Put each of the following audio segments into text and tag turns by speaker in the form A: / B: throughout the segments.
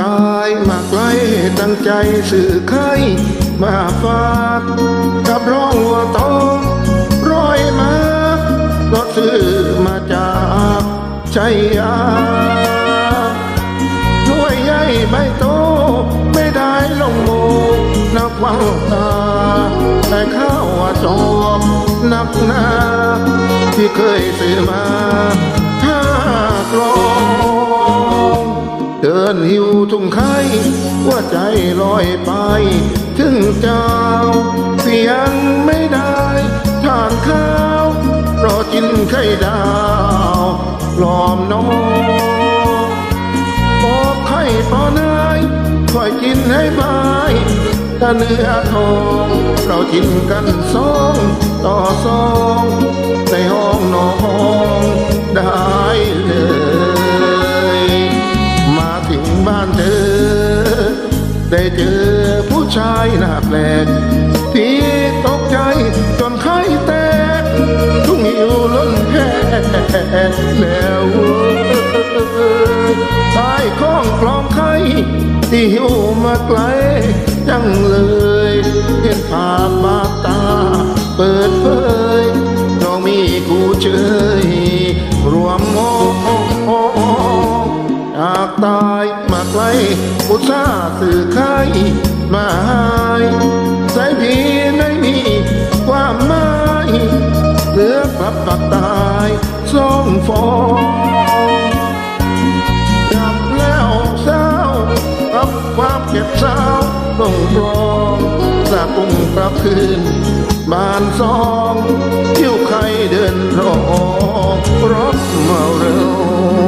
A: ตายมาไกลตั้งใจสื่อใครมาฝากกับร้องวัวทองร้อยมาก็ซื้อมาจากชัยยาช่วยใหญ่ใบโตไม่ได้ลงโมนักวังตาแต่ข้าวว่าจอบนักหนาที่เคยซื้อมา นหิวทุ่งไข่ว่าใจลอยไป ถึงเจ้า เสียงไม่ได้ทานข้าวรอกินไข่ดาวหลอมน้องบอกไข่ปอนายคอยกินให้บายถ้าเนื้อทอง เรากินกันสอง ต่อสองในห้องนอน เจอผู้ชายหน้าแปลก ที่ตกใจจนไข้แตกทุ่งหิวล้นแพ้แล้วตายข้องกลองไข้ที่หิวมาไกลจังเลยเห็นภาพบาตา เปิดเผยเรามีกูเชย อุตส่าสื่อใครมาหายใจพี่ไม่มีความหมายเหลือกลับปักตายสองฟองจับแล้วเศร้ากับความเก็บเศร้าลงรองสะปุงกลับคืนบานสองคิ้วใครเดินรอรถมาเร็ว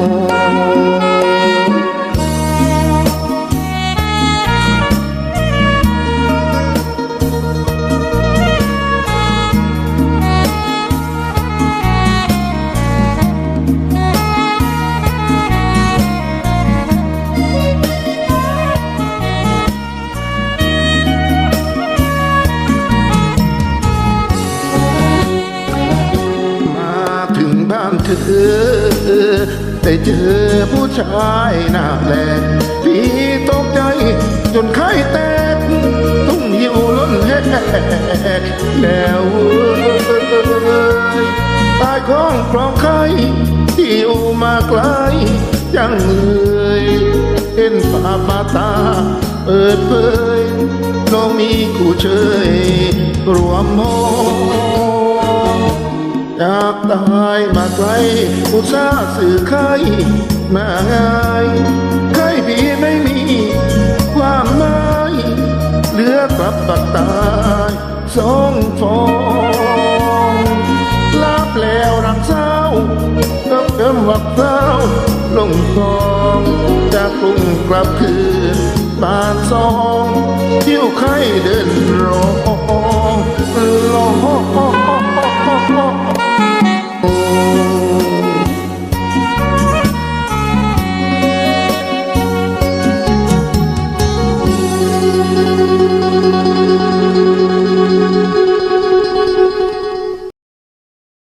A: งบ้านเธอได้เจอผู้ชายหน้าแปลกพี่ตกใจจนไข้แตกทุ่งหิวล้นแหกแล้วเอ้ยตายของคลองไข้ที่อยู่มาไกลจังเลยเห็นฝาบาตา เปิดเผยน้องมีคู่เชยรวมม ตายมาไกลอุตส่าห์สื่อใครมาง่ายใครพี่ไม่มี ความหมายเหลือกลับตักตายสองฟองลาบแล้วรักเศร้ากับเกิมวักเศร้าลงคลองจากกรุงกลับคืนบานสองคิ้วไข้เดินร้องร้อง